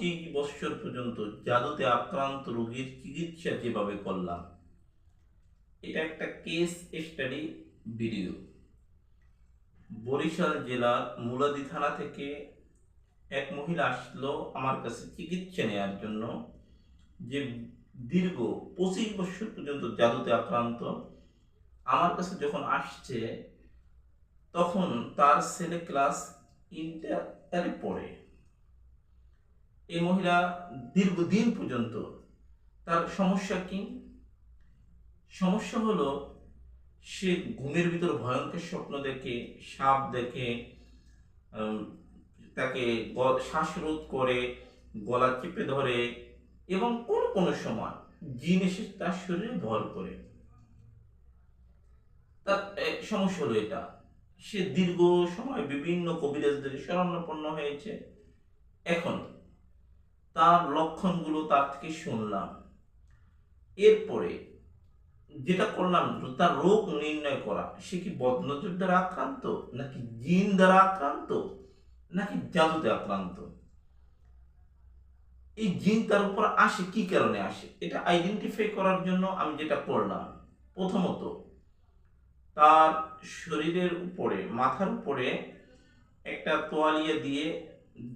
পঁচিশ বছর পর্যন্ত জাদুতে আক্রান্ত রোগীর চিকিৎসা যেভাবে করলাম, এটা একটা কেস স্টাডি ভিডিও বরিশাল জেলার মুলাদি থানা থেকে এক মহিলা আসলো আমার কাছে চিকিৎসা নেওয়ার জন্য, যে দীর্ঘ পঁচিশ বছর পর্যন্ত জাদুতে আক্রান্ত। আমার কাছে যখন আসছে, তখন তার ছেলে ক্লাস ইন্টারে পড়ে। এই মহিলা দীর্ঘদিন পর্যন্ত তার সমস্যা কি? সমস্যা হলো সে ঘুমের ভিতর ভয়ঙ্কর স্বপ্ন দেখে, সাপ দেখে তাকে শ্বাসরোধ করে, গলা চেপে ধরে এবং কোন কোন সময় জিন এসে তার শরীরে ভর করে। তার সমস্যা হলো এটা। সে দীর্ঘ সময় বিভিন্ন কবিরাজদের শরণাপন্ন হয়েছে। এখন তার লক্ষণগুলো তার থেকে শুনলাম। এরপরে যেটা করলাম, তার রোগ নির্ণয় করা, সে কি বদনজর দ্বারা আক্রান্ত, নাকি জিন দ্বারা আক্রান্ত, নাকি জাদুতে আক্রান্ত? এই জিন তার উপর আসে, কি কারণে আসে? এটা আইডেন্টিফাই করার জন্য আমি যেটা করলাম, প্রথমত তার শরীরের উপরে, মাথার উপরে একটা তোয়ালিয়া দিয়ে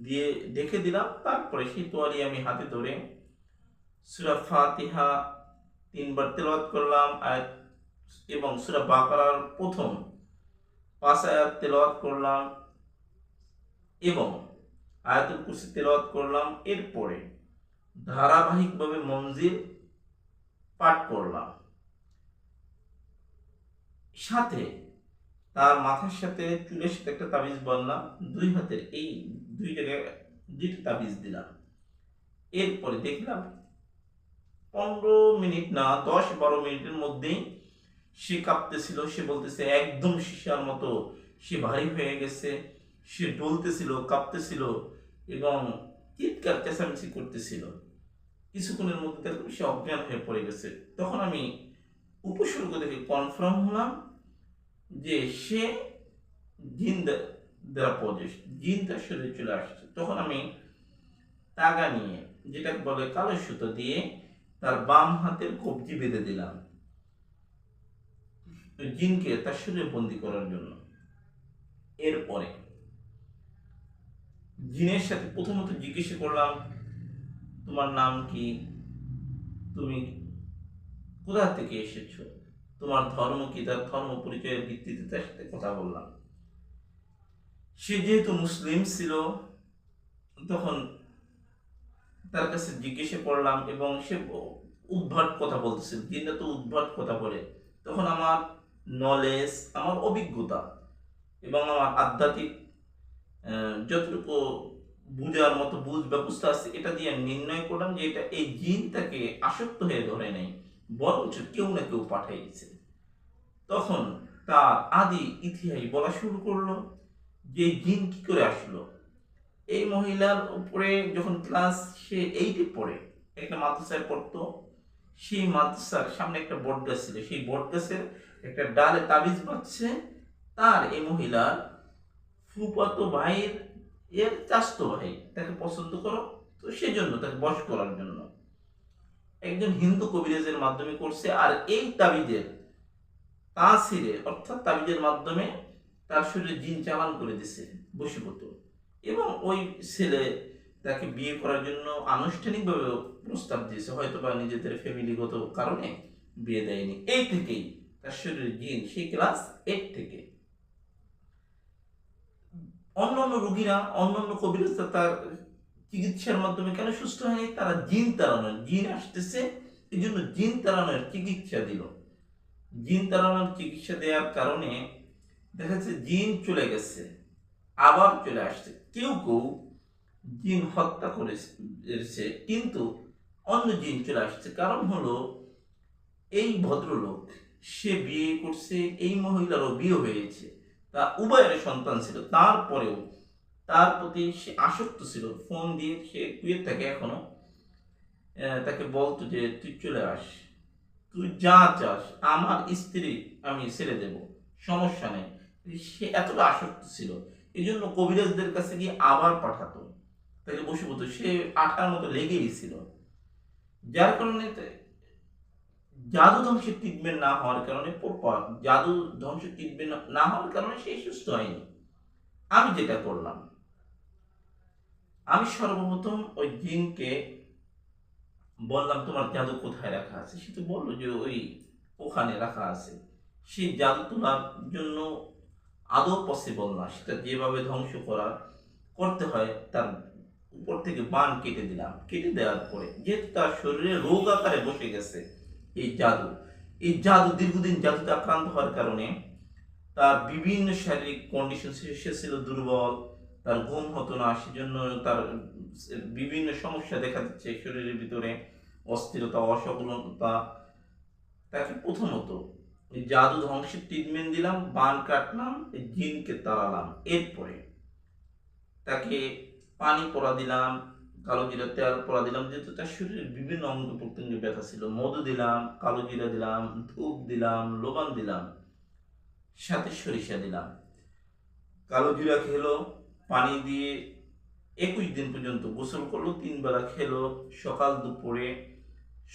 দিয়ে দেখে দিলাম। তারপরে সেই তোয়ারি আমি হাতে ধরে সুরা ফাতিহা তিনবার তেলাওয়াত করলাম। আয়াত এবং সুরা বাকারার প্রথম পাঁচ আয়াত তেলাওয়াত করলাম এবং আয়াতুল কুরসি তেলাওয়াত করলাম। এরপরে ধারাবাহিকভাবে মঞ্জিল পাঠ করলাম। সাথে তার মাথার সাথে চুলের সাথে একটা তাবিজ বানলাম দুই হাতের এই দুই জায়গায় দুইটা তাবিজ দিলাম। এরপরে দেখলাম পনেরো মিনিট না দশ বারো মিনিটের মধ্যেই সে কাঁপতেছিল, সে বলতেছে, একদম শিশার মতো, সে ভারী হয়ে গেছে, সে ডলতেছিল কাঁপতেছিল এবং চিৎকার চেঁচামেচি করতেছিল। কিছুক্ষণের মধ্যে দেখলাম সে অজ্ঞান হয়ে পড়ে গেছে। তখন আমি উপসর্গ দেখে কনফার্ম হলাম যে সে জিন দ্বা- দ্বারা পজেস জিন তার শরীরে চলে আসছে। তখন আমি তাগা নিয়ে, যেটাকে বলে কালো সুতো দিয়ে তার বাম হাতের কবজি বেঁধে দিলাম। জিনকে তার শরীরে বন্দি করার জন্য। এরপরে জিনের সাথে প্রথমত জিজ্ঞেস করলাম, তোমার নাম কি? তুমি কোথা থেকে এসেছ? তোমার ধর্ম কি? তার ধর্ম পরিচয়ের ভিত্তিতে তার সাথে কথা বললাম। সে যেহেতু মুসলিম ছিল, তখন তার কাছে জিজ্ঞেসে করলাম এবং সে উদ্ভট কথা বলতেছিল দিনটা তো উদ্ভট কথা বলে। তখন আমার নলেজ আমার অভিজ্ঞতা এবং আমার আধ্যাত্মিক যতটুকু বুঝার মতো বুঝ ব্যবস্থা আছে, এটা দিয়ে আমি নির্ণয় করলাম যে এটা এই জিন তাকে আসক্ত হয়ে ধরে নেই বরঞ্চ কেউ না কেউ পাঠাইছে তখন তার আদি ইতিহাস বলা শুরু করল। যে জিন কি করে আসলো? এই মহিলার উপরে যখন ক্লাস সে এইটে পড়ে, একটা মাদ্রাসায় পড়তো, সেই মাদ্রাসার সামনে একটা বট গাছ ছিল। সেই বট গাছের একটা ডালে তাবিজ বাঁধছে, তার এই মহিলার ফুপাতো ভাইয়ের, এর চাস্ত ভাই, তাকে পছন্দ করো, তো সেই জন্য তাকে বশ করার জন্য। একজন হিন্দু কবিরাজের মাধ্যমে করছে, আর এই তাবিজের তাসিরে, অর্থাৎ তাবিজের মাধ্যমে তার শরীরে জিন চালান করে দিছে বসীভূত এবং ওই ছেলে তাকে বিয়ে করার জন্য আনুষ্ঠানিকভাবে প্রস্তাব দিয়েছে হয়তো বা নিজেদের ফ্যামিলিগত কারণে বিয়ে দেয়নি। এই থেকেই তার শরীরে জিন, সেই ক্লাস এইট থেকে। অন্যান্য রোগীরা অন্যান্য কবিরাজরা তার চিকিৎসার মাধ্যমে কেন সুস্থ হয়নি? তারা জিন তাড়ানোর, জিন আসতেছে এই জন্য জিন তাড়ানোর চিকিৎসা দিল। জিন তাড়ানোর চিকিৎসা দেওয়ার কারণে দেখা যাচ্ছে জিন চলে গেছে, আবার চলে আসছে। কেউ কেউ জিন হত্যা করেছে, কিন্তু অন্য জিন চলে আসছে। কারণ হলো, এই ভদ্রলোক, সে বিয়ে করছে, এই মহিলারও বিয়ে হয়েছে, তা উভয়ের সন্তান ছিল। তারপরেও তার প্রতি সে আসক্ত ছিল। ফোন দিয়ে সে কুয়েত থাকে এখনও। তাকে বলতো যে, তুই চলে আস। তুই যা চাস, আমার স্ত্রী আমি ছেড়ে দেব। সমস্যা নেই। সে এতটা আসক্ত ছিল। এই জন্য কবিরাজদের কাছে গিয়ে আবার পাঠাতো। তাকে বসীভূত সে আঠার মতো লেগেই ছিল। যার কারণে জাদু ধ্বংসের ট্রিটমেন্ট না হওয়ার কারণে জাদু ধ্বংসের ট্রিটমেন্ট না হওয়ার কারণে সে সুস্থ হয়নি। আমি যেটা করলাম, আমি সর্বপ্রথম ওই জিনকে বললাম, তোমার জাদু কোথায় রাখা আছে? সে তো বলল যে, ওই ওখানে রাখা আছে। সেই জাদু তোলার জন্য আদৌ পসিবল না। সেটা যেভাবে ধ্বংস করা করতে হয়, তার উপর থেকে বান কেটে দিলাম। কেটে দেওয়ার পরে যেহেতু তার শরীরে রোগ আকারে বসে গেছে, এই জাদু এই জাদু দীর্ঘদিন জাদুতে আক্রান্ত হওয়ার কারণে তার বিভিন্ন শারীরিক কন্ডিশন সে ছিল দুর্বল, তার ঘুম হতো না, সেজন্য তার বিভিন্ন সমস্যা দেখা দিচ্ছে শরীরের ভিতরে, অস্থিরতা অসফলতা তাকে প্রথমত জাদু ধ্বংসের ট্রিটমেন্ট দিলাম, বান কাটলাম জিনকে তাড়ালাম, এরপরে তাকে পানি পরা দিলাম, কালো জিরা তেল পরা দিলাম, যেহেতু তার শরীরের বিভিন্ন অঙ্গ প্রত্যঙ্গে ব্যথা ছিল মধু দিলাম, কালো জিরা দিলাম, ধূপ দিলাম, লোবান দিলাম, সাথে সরিষা দিলাম। কালো জিরা খেলো, পানি দিয়ে একুশ দিন পর্যন্ত গোসল করল, তিন বেলা খেলো, সকাল দুপুরে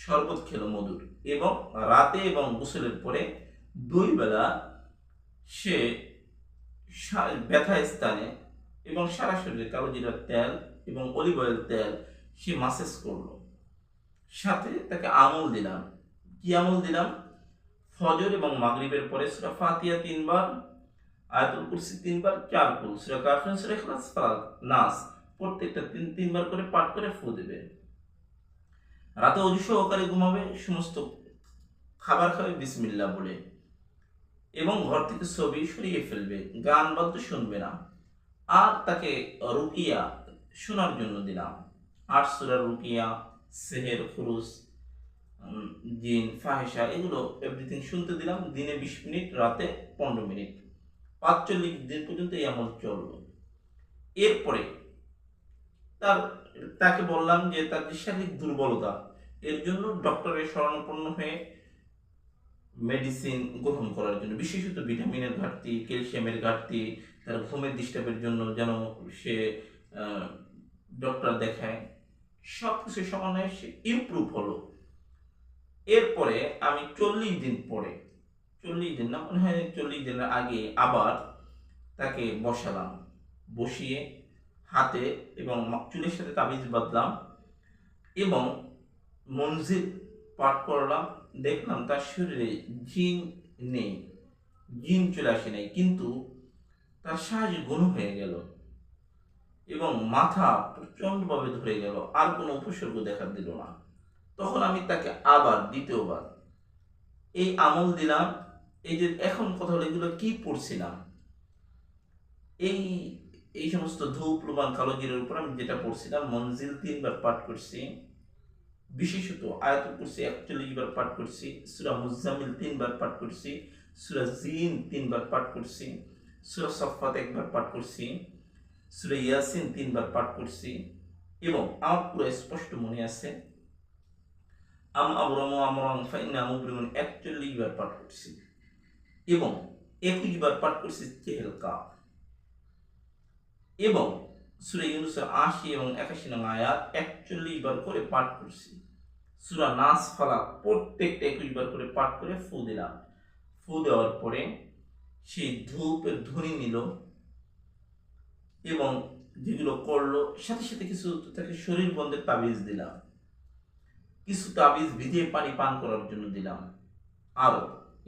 শরবত খেলো মধুর, এবং রাতে এবং গোসলের পরে দুই বেলা সে ব্যথা স্থানে এবং সারা শরীরে কালো জিরার তেল এবং অলিভ অয়েল তেল সে মাসেজ করল। সাথে তাকে আমল দিলাম। কি আমল দিলাম? ফজর এবং মাগরিবের পরে সুরা ফাতিয়া তিনবার, আয়াতুল কুরসি তিনবার, চার কুল। সুরা কাফিরুন, সুরা নাস প্রত্যেকটা তিন তিনবার করে পাঠ করে ফু দেবে। রাতে অজু সহকারে ঘুমাবে, সমস্ত খাবার খাবে বিসমিল্লা বলে। এবং ঘর থেকে ছবি সরিয়ে ফেলবে, গান বাদ্য শুনবে না। আর তাকে রুকিয়া শোনার জন্য দিলাম। আট সুরা রুকিয়া, সেহের, খুরুস জিন ফাহেসা এগুলো এভরিথিং শুনতে দিলাম। দিনে বিশ মিনিট, রাতে পনেরো মিনিট। পাঁচচল্লিশ দিন পর্যন্ত এই আমল চলল এরপরে তার, তাকে বললাম যে তার শারীরিক দুর্বলতা, এর জন্য ডক্টরের শরণাপন্ন হয়ে মেডিসিন গ্রহণ করার জন্য, বিশেষত ভিটামিনের ঘাটতি ক্যালসিয়ামের ঘাটতি, তার ঘুমের ডিস্টার্বের জন্য যেন সে ডক্টর দেখায় সব কিছু সমন্বয়ে সে ইমপ্রুভ হলো। এরপরে আমি চল্লিশ দিন পরে, চল্লিশ দিন না, মনে হয় চল্লিশ দিনের আগে আবার তাকে বসালাম। বসিয়ে হাতে এবং চুলের সাথে তাবিজ বাঁধলাম এবং মঞ্জিল পাঠ করলাম। দেখলাম তার শরীরে জিন নেই, জিন চলে আসে নাই, কিন্তু তার সাহায্য গুণ হয়ে গেল এবং মাথা প্রচণ্ডভাবে ধরে গেল, আর কোনো উপসর্গ দেখা দিল না। তখন আমি তাকে আবার দ্বিতীয়বার এই আমল দিলাম, এই যে এখন কথা হলো এগুলো কি পড়ছিলাম? এই এই সমস্ত ধূপ লুবান কালো জিরের উপর আমি যেটা পড়ছিলাম, মঞ্জিল তিনবার পাঠ করছি। বিশেষত আয়াতুল কুরসি একচল্লিশ বার পাঠ করছি, সুরা মুজামিল তিনবার পাঠ করছি, সুরা জিন তিনবার পাঠ করছি, সুরা সফাত একবার পাঠ করছি, সুরা ইয়াসিন তিনবার পাঠ করছি এবং আমার পুরো স্পষ্ট মনে আছে, আম আবরম আমরং একচল্লিশ বার পাঠ করছি এবং একুশ বার পাঠ করছি চেহেল কাপ এবং সুরা ইউনুসের আশি এবং একাশি নং আয়াত একচল্লিশ বার করে পাঠ করছি। সুরা নাস ফালাক প্রত্যেকটা একুশ বার করে পাঠ করে ফু দিলাম। ফু দেওয়ার পরে সেই ধূপের ধ্বনি নিল এবং যেগুলো করল, সাথে সাথে কিছু তাকে শরীর বন্ধের তাবিজ দিলাম। কিছু তাবিজ ভিজিয়ে পানি পান করার জন্য দিলাম। আরও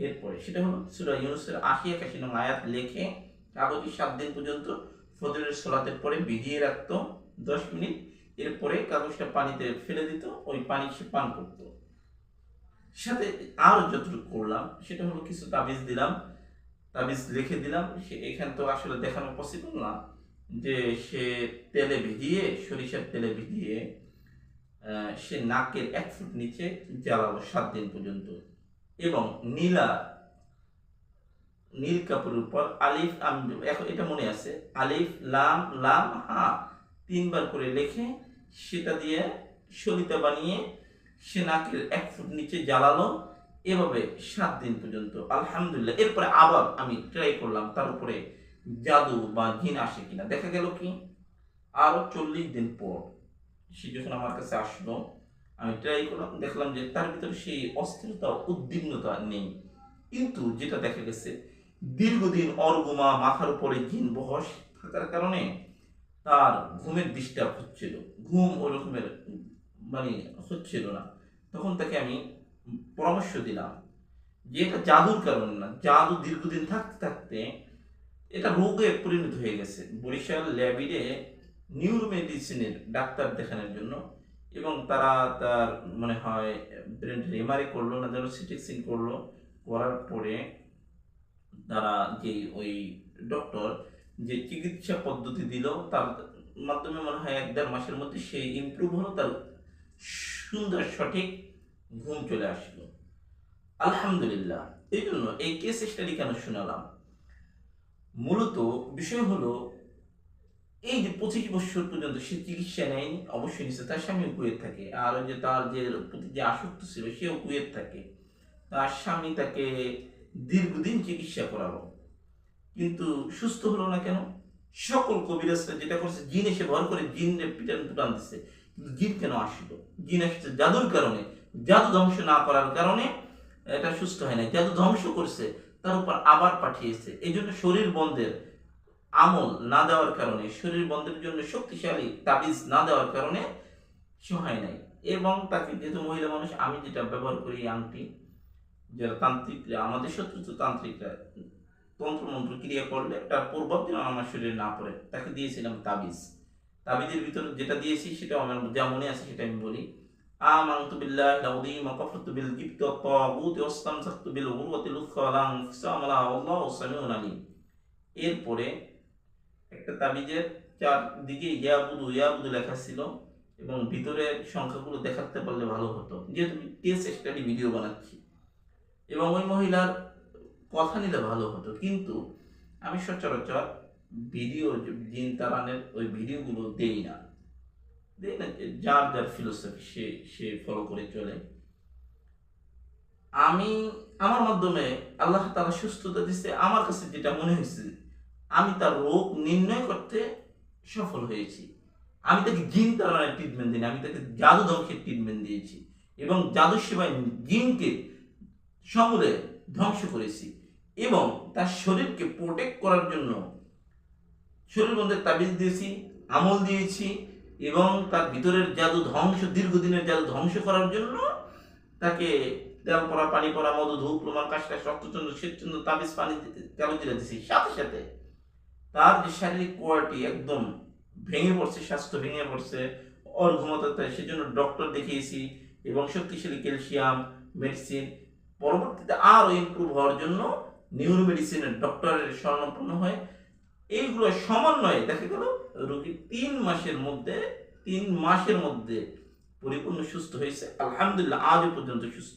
এরপরে সেটা হলো সুরা ইউনুসের আশি, একাশি নং আয়াত লেখে কাগজে সাত দিন পর্যন্ত ফজরের সোলাতের পরে ভিজিয়ে রাখতো, দশ মিনিট। এরপরে কাগজটা পানিতে ফেলে দিত, ওই পানি সে পান করত। সাথে আরও যতটুকু করলাম, সেটা হলো কিছু তাবিজ দিলাম, তাবিজ লিখে দিলাম। সে এখানে তো আসলে দেখানো পসিবল না যে সে তেলে ভিজিয়ে, সরিষার তেলে ভিজিয়ে সে নাকের এক ফুট নিচে জ্বালালো সাত দিন পর্যন্ত। এবং নীলা নীল কাপড়ের উপর আলিফ আমি এখন এটা মনে আছে, আলিফ, লাম লাম, হা। তিনবার করে লেখে, সেটা দিয়ে সলিতা বানিয়ে সে নাকের এক ফুট নিচে জ্বালালো, এভাবে সাত দিন পর্যন্ত। আলহামদুলিল্লাহ। এরপরে আবার আমি ট্রাই করলাম, তার উপরে জাদু বা জিন আসে কিনা। দেখা গেল কি? আরও চল্লিশ দিন পর সে যখন আমার কাছে আসলো, আমি ট্রাই করলাম, দেখলাম যে তার ভিতরে সেই অস্থিরতা, উদ্বিগ্নতা নেই। কিন্তু যেটা দেখা গেছে দীর্ঘদিন অর্গুমা মাথার উপরে জিন বহস থাকার কারণে তার ঘুমের ডিস্টার্ব হচ্ছিল। ঘুম ওই রকমের মানে হচ্ছিল না। তখন তাকে আমি পরামর্শ দিলাম যে এটা জাদুর কারণে না, জাদু দীর্ঘদিন থাকতে থাকতে এটা রোগে পরিণত হয়ে গেছে। বরিশাল ল্যাবিডে নিউরো মেডিসিনের ডাক্তার দেখানোর জন্য এবং তারা তার মনে হয় ব্রেন এমআরআই করল না যেন সিটি করল, করার পরে তারা যে ওই ডক্টর যে চিকিৎসা পদ্ধতি দিল, তার মাধ্যমে মনে হয় এক দেড় মাসের মধ্যে সে ইমপ্রুভ হলো, তার সুন্দর সঠিক ঘুম চলে আসলো। আলহামদুলিল্লাহ, এই জন্য এই কেস স্টাডি কেন শোনালাম? মূলত বিষয় হলো, এই যে পঁচিশ বছর পর্যন্ত সে চিকিৎসা নেয়নি, অবশ্যই নিচ্ছে তার স্বামী কুয়েত থাকে। আর যে তার যে প্রতি যে আসক্ত ছিল, সেও কুয়েত থাকে। তার স্বামী তাকে দীর্ঘদিন চিকিৎসা করালো। কিন্তু সুস্থ হলো না কেন? সকল কবিরাজরা যেটা করছে, জিন এসে ভর করে জিন পিটান পুটান দিচ্ছে কিন্তু জিন কেন আসলো? জিন আসছে জাদুর কারণে। জাদু ধ্বংস না করার কারণে এটা সুস্থ হয় না জাদু ধ্বংস করছে, তার উপর আবার পাঠিয়েছে। এই জন্য শরীর বন্ধের আমল না দেওয়ার কারণে, শরীর বন্ধের জন্য শক্তিশালী তাবিজ না দেওয়ার কারণে সে হয় নাই। এবং তাকে যেহেতু মহিলা মানুষ, আমি যেটা ব্যবহার করি আংটি যারা তান্ত্রিকরা আমাদের শত্রু তো তান্ত্রিকরা তন্ত্রমন্ত্র ক্রিয়া করলে তার প্রভাব যেন আমার শরীরে না পড়ে তাকে দিয়েছিলাম তাবিজ তাবিজের ভিতরে যেটা দিয়েছি সেটা আমার যা মনে আছে সেটা আমি বলি آمنت بالله العظيم وكفرت بالجبت والطاغوت واستمسكت بالعروة الوثقى لا انفصام لها والله سميع عليم এরপরে একটা তাবিজের চারদিকে ইয়াবুদু ইয়াবুদু লেখা ছিল এবং ভিতরে সংখ্যাগুলো দেখাতে পারলে ভালো হতো যেহেতু কেস স্টাডি ভিডিও বানাচ্ছি এবং ওই মহিলার কথা নিলে ভালো হতো। কিন্তু আমি সচরাচর ভিডিও জিন তারানের ওই ভিডিওগুলো দেই না। দেই না যার যার ফিলোসফি সে সে ফলো করে চলে। আমি, আমার মাধ্যমে আল্লাহ তারা সুস্থতা দিচ্ছে আমার কাছে যেটা মনে হয়েছে, আমি তার রোগ নির্ণয় করতে সফল হয়েছি। আমি তাকে জিন তারানের ট্রিটমেন্ট দিই আমি তাকে জাদু ধ্বংসের ট্রিটমেন্ট দিয়েছি এবং জাদু সেবায় জিনকে সমূলে ধ্বংস করেছি এবং তার শরীরকে প্রোটেক্ট করার জন্য শরীর মধ্যে তাবিজ দিয়েছি, আমল দিয়েছি এবং তার ভিতরের জাদু ধ্বংস, দীর্ঘদিনের জাদু ধ্বংস করার জন্য তাকে তেল পরা পানি পরা মধু, ধূপ প্রমাণ কাশটা রক্তচন্দ্র শ্বেতচন্দ্র, তাবিজ, পানি তেল দিলে দিছি। সাথে সাথে তার যে শারীরিক কোয়ালিটি একদম ভেঙে পড়ছে, স্বাস্থ্য ভেঙে পড়ছে ওর ঘুমোতে সেজন্য ডক্টর দেখিয়েছি এবং শক্তিশালী ক্যালসিয়াম মেডিসিন পরবর্তীতে আরও ইম্প্রুভ হওয়ার জন্য নিউরো মেডিসিনের ডক্টরের স্বর্ণপূর্ণ হয় এইগুলো সমন্বয়ে দেখা গেল রোগী তিন মাসের মধ্যে, তিন মাসের মধ্যে পরিপূর্ণ সুস্থ হয়েছে। আলহামদুলিল্লাহ, আজও পর্যন্ত সুস্থ।